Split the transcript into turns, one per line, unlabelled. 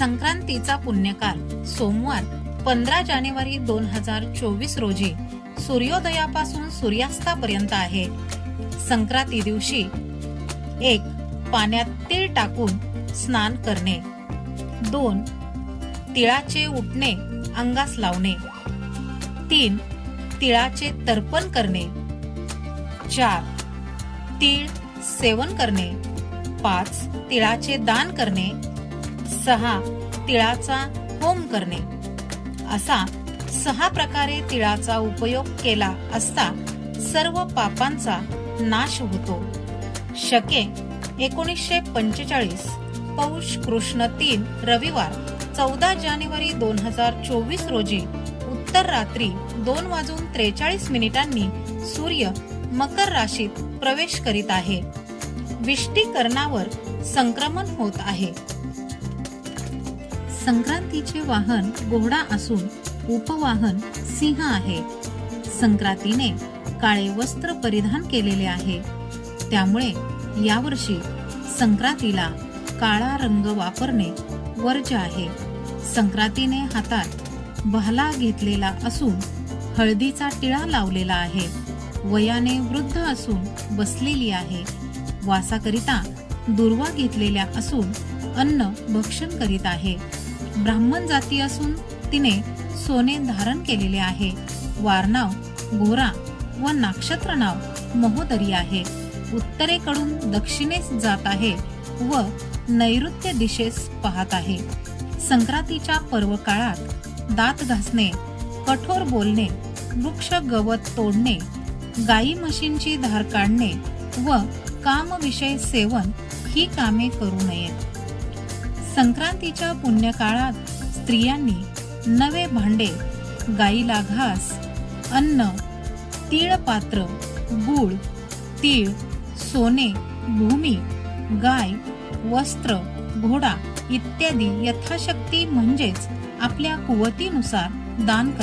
संक्रांतीचा पुण्यकाल सोमवार पंधरा जानेवारी दोन हजार चोवीस रोजी सूर्योदयापासून सूर्यास्तापर्यंत आहे. संक्रांती दिवशी एक पाण्यात तीळ टाकून स्नान करणे. दोन तिळाचे उठणे अंगास लावणे. तीन तिळाचे तर्पण करणे. चार तीळ सेवन करणे. पाच तिळाचे दान करणे. सहा तिळाचा होम करणे. असा सहा प्रकारे तिळाचा उपयोग केला असता सर्व पापांचा नाश होतो. शके एकोणीसशे पंचेचाळीस पौष कृष्ण तीन रविवार चौदा जानेवारी दोन हजार चोवीस रोजी उत्तर रात्री दोन वाजून त्रेचाळीस मिनिटांनी सूर्य मकर राशीत प्रवेश करीत आहे. विष्टीकरणावर संक्रमण होत आहे. संक्रांतीचे वाहन घोडा असून उपवाहन सिंह आहे. संक्रांतीने काळे वस्त्र परिधान केलेले आहे. त्यामुळे यावर्षी संक्रांतीला काळा रंग वापरणे वर्ज्य आहे. संक्रांतीने हातात भाला घेतलेला असून हळदीचा टिळा लावलेला आहे. वयाने वृद्ध असून बसलेली आहे. वासाकरिता दुर्वा घेतलेल्या असून अन्न भक्षण करीत आहे. ब्राह्मण जाती असून तिने सोने धारण केलेले आहे. वारनाव घोरा व नक्षत्र नाव महोदरी आहे. उत्तरेकडून दक्षिणेस जात आहे व नैऋत्य दिशेस पाहत आहे. संक्रांतीच्या पर्व काळात दात घासणे कठोर बोलणे वृक्ष गवत तोडणे गाई म्हशींची धार काढणे व कामविषय सेवन ही कामे करू नयेत. संक्रांतीच्या पुण्यकाळात स्त्रियांनी नवे भांडे गाईला घास अन्न तीळ पात्र गुळ तीळ सोने भूमी गाय वस्त्र घोडा इत्यादी यथाशक्ती म्हणजेच आपल्या कुवतीनुसार दान कर